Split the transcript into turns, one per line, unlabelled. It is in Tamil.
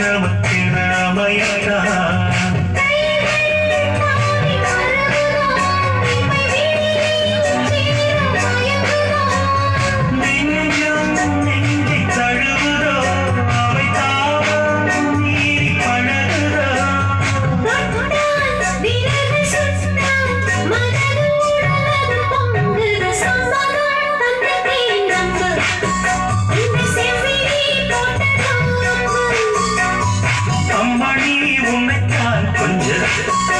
நமக்கென அமையத்தான் Yeah.